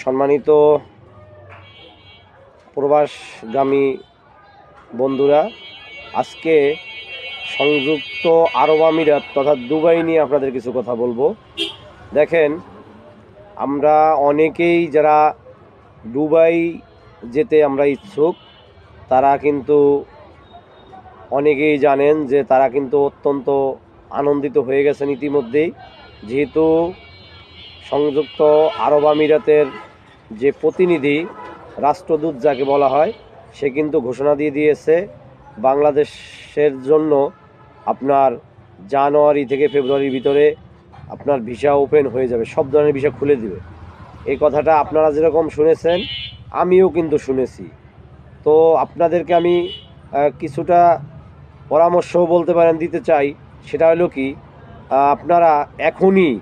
সম্মানিত প্রবাসগামী বন্ধুরা, আজকে সংযুক্ত আরব আমিরাত তথা দুবাই নিয়ে আপনাদের কিছু কথা বলব। দেখেন, আমরা অনেকেই যারা দুবাই যেতে আমরা ইচ্ছুক, তারা কিন্তু অনেকেই জানেন যে তারা কিন্তু অত্যন্ত আনন্দিত হয়ে গেছেন ইতিমধ্যেই। যেহেতু সংযুক্ত আরব আমিরাতের যে প্রতিনিধি রাষ্ট্রদূত যাকে বলা হয়, সে কিন্তু ঘোষণা দিয়ে দিয়েছে, বাংলাদেশের জন্য আপনার জানুয়ারি থেকে ফেব্রুয়ারির ভিতরে আপনার ভিসা ওপেন হয়ে যাবে, সব ধরনের ভিসা খুলে দিবে। এই কথাটা আপনারা যেরকম শুনেছেন, আমিও কিন্তু শুনেছি। তো আপনাদেরকে আমি কিছুটা পরামর্শও বলতে পারেন, দিতে চাই, সেটা হলো কি আপনারা এখনই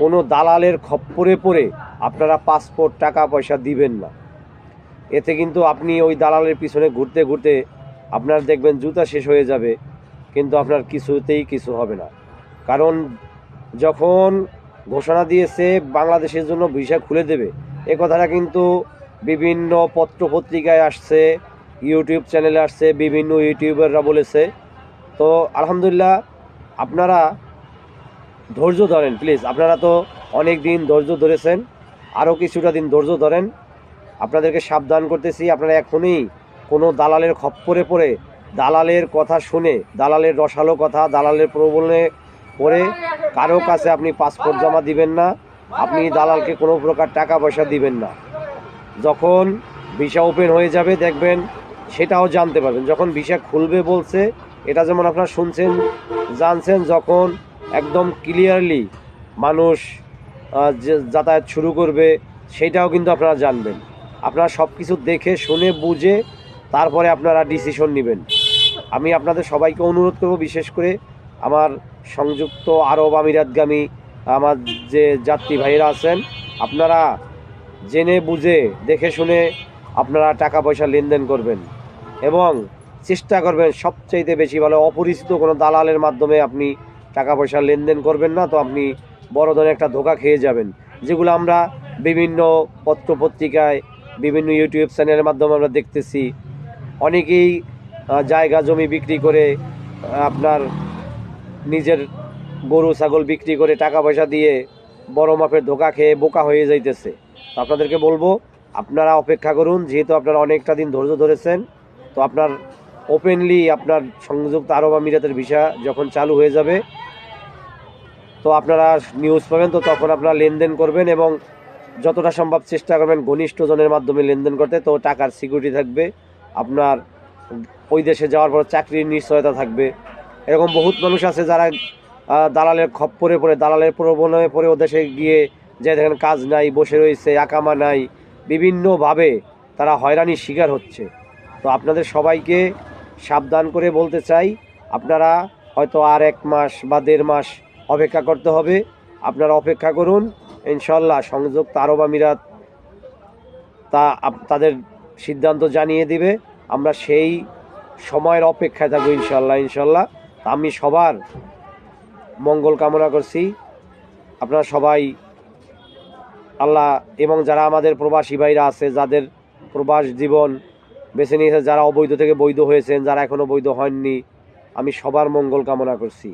কোনো দালালের খপ্পরে পড়ে আপনারা পাসপোর্ট টাকা পয়সা দিবেন না। এতে কিন্তু আপনি ওই দালালের পিছনে ঘুরতে ঘুরতে আপনার দেখবেন জুতা শেষ হয়ে যাবে, কিন্তু আপনার কিছুতেই কিছু হবে না। কারণ যখন ঘোষণা দিয়েছে বাংলাদেশের জন্য ভিসা খুলে দেবে, এ কথাটা কিন্তু বিভিন্ন পত্র পত্রিকায় আসছে, ইউটিউব চ্যানেলে আসছে, বিভিন্ন ইউটিউবাররা বলেছে। তো আলহামদুলিল্লাহ, আপনারা ধৈর্য ধরেন প্লিজ আপনারা তো অনেক দিন ধৈর্য ধরেছেন আরও কিছুটা দিন ধৈর্য ধরেন। আপনাদেরকে সাবধান করতেছি, আপনারা এখনই কোনো দালালের খপ্পরে পড়ে, দালালের কথা শুনে, দালালের রসালো কথা, দালালের প্রবলে পড়ে কারও কাছে আপনি পাসপোর্ট জমা দিবেন না, আপনি দালালকে কোনো প্রকার টাকা পয়সা দিবেন না। যখন ভিসা ওপেন হয়ে যাবে, দেখবেন সেটাও জানতে পারবেন। যখন ভিসা খুলবে বলছে, এটা যেমন আপনারা শুনছেন, জানছেন, যখন একদম ক্লিয়ারলি মানুষ যাতায়াত শুরু করবে, সেটাও কিন্তু আপনারা জানবেন। আপনারা সব কিছু দেখে, শুনে, বুঝে, তারপরে আপনারা ডিসিশন নেবেন। আমি আপনাদের সবাইকে অনুরোধ করব বিশেষ করে আমার সংযুক্ত আরব আমিরাতগামী, আমার যে যাত্রী ভাইয়েরা আছেন, আপনারা জেনে, বুঝে, দেখে, শুনে আপনারা টাকা পয়সা লেনদেন করবেন এবং চেষ্টা করবেন সবচাইতে বেশি ভালো অপরিচিত কোনো দালালের মাধ্যমে আপনি টাকা পয়সা লেনদেন করবেন না, তো আপনি বড় ধরনের একটা ধোকা খেয়ে যাবেন। যেগুলো আমরা বিভিন্ন পত্র পত্রিকায় বিভিন্ন ইউটিউব চ্যানেলের মাধ্যমে আমরা দেখতেছি। অনেকেই জায়গা জমি বিক্রি করে আপনার নিজের গরু, ছাগল বিক্রি করে টাকা পয়সা দিয়ে বড় মাপের ধোকা খেয়ে বোকা হয়ে যাইতেছে। তো আপনাদেরকে বলব, আপনারা অপেক্ষা করুন, যেহেতু আপনারা অনেকটা দিন ধৈর্য ধরেছেন, তো আপনার ওপেনলি আপনার সংযুক্ত আরব আমিরাতের ভিসা যখন চালু হয়ে যাবে তো আপনারা নিউজ পাবেন, তো তখন আপনারা লেনদেন করবেন এবং যতটা সম্ভব চেষ্টা করবেন ঘনিষ্ঠজনের মাধ্যমে লেনদেন করতে, তো টাকার সিকিউরিটি থাকবে, আপনার ওই দেশে যাওয়ার পর চাকরির নিশ্চয়তা থাকবে। এরকম বহুত মানুষ আছে যারা দালালের খপ্পরে পড়ে, দালালের প্রবণয়ে পড়ে ও দেশে গিয়ে যে দেখেন কাজ নাই, বসে রয়েছে, আকামা নাই, বিভিন্নভাবে তারা হয়রানির শিকার হচ্ছে। তো আপনাদের সবাইকে সাবধান করে বলতে চাই, আপনারা হয়তো আর এক মাস বা দেড় মাস অপেক্ষা করতে হবে। আপনারা অপেক্ষা করুন। ইনশাল্লাহ সংযুক্ত আরব আমিরাত তা তাদের সিদ্ধান্ত জানিয়ে দিবে। আমরা সেই সময়ের অপেক্ষায় থাকব ইনশাল্লাহ ইনশাল্লাহ আমি সবার মঙ্গল কামনা করছি। আপনারা সবাই আল্লাহ এবং যারা আমাদের প্রবাসী ভাইরা আছে, যাদের প্রবাস জীবন বেছে নিয়েছে, যারা অবৈধ থেকে বৈধ হয়েছেন, যারা এখনও বৈধ হননি, আমি সবার মঙ্গল কামনা করছি।